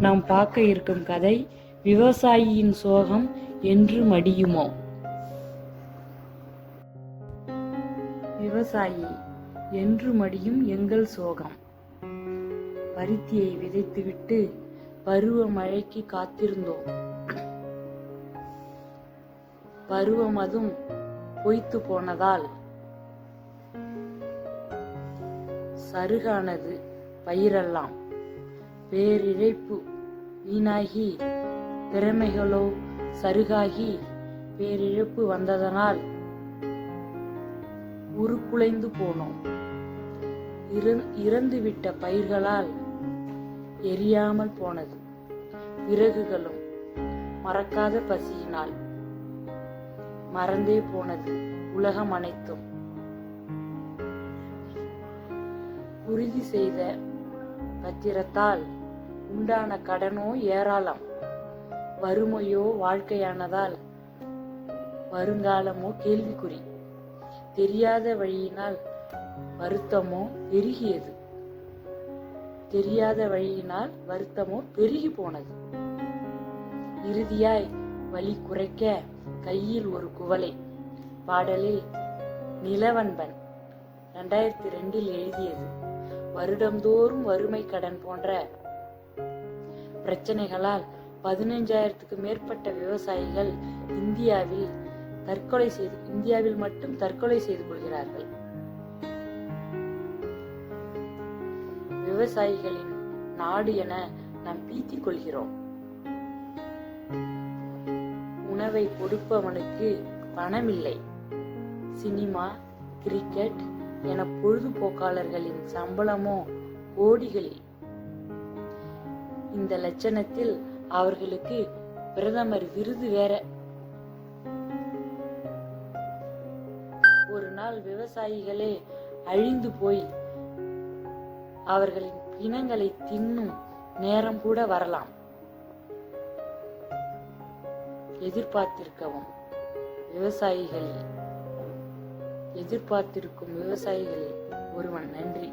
நாம் பார்க்க இருக்கும் கதை விவசாயியின் சோகம் என்று மடியுமோ? விவசாயி என்று மடியும் எங்கள் சோகம். பருத்தியை விதைத்துவிட்டு பருவ மழைக்கு காத்திருந்தோம். பருவமதும் பொய்த்து போனதால் சருகானது பயிரெல்லாம் பேரிழைப்பு வீணாகி திறமைகளோ சருகாகி பேரிழப்பு வந்ததனால் உருக்குலைந்து போனோம். இறந்துவிட்ட பயிர்களால் எரியாமல் போனது. விறகுகளும் மறக்காத பசியினால் மறந்தே போனது உலகம் அனைத்தும். உறுதி செய்த பத்திரத்தால் உண்டான கடனோ ஏராளம். வறுமையோ வாழ்க்கையானதால் வருங்காலமோ கேள்விக்குறி. தெரியாத வழியினால் வருத்தமோ பெருகியது. தெரியாத வழியினால் வருத்தமோ பெருகி போனது. இறுதியாய் வலி குறைக்க கையில் ஒரு குவளை. பாடலில் நிலவன்பன் ரெண்டாயிரத்தி ரெண்டில் எழுதியது. வருடந்தோறும் வறுமை கடன் போன்ற பிரச்சனைகளால் பதினைஞ்சாயிரத்துக்கு மேற்பட்ட விவசாயிகள் இந்தியாவில் தற்கொலை செய்து இந்தியாவில் மட்டும் தற்கொலை செய்து கொள்கிறார்கள். விவசாயிகளின் நாடு என நாம் பீத்திக் கொள்கிறோம். உணவை கொடுப்பவனுக்கு பணமில்லை. சினிமா கிரிக்கெட் என பொழுதுபோக்காளர்களின் சம்பளமோ கோடிகளில். இந்த லட்சணத்தில் அவர்களுக்கு பிரதமர் விருது வேற. ஒரு நாள் விவசாயிகளே அழிந்து போய் அவர்களின் பிணங்களை தின்னும் நேரம் கூட வரலாம். எதிர்பார்த்திருக்கவும் விவசாயிகள் எதிர்பார்த்திருக்கும் விவசாயிகள் ஒருவன் நன்றி.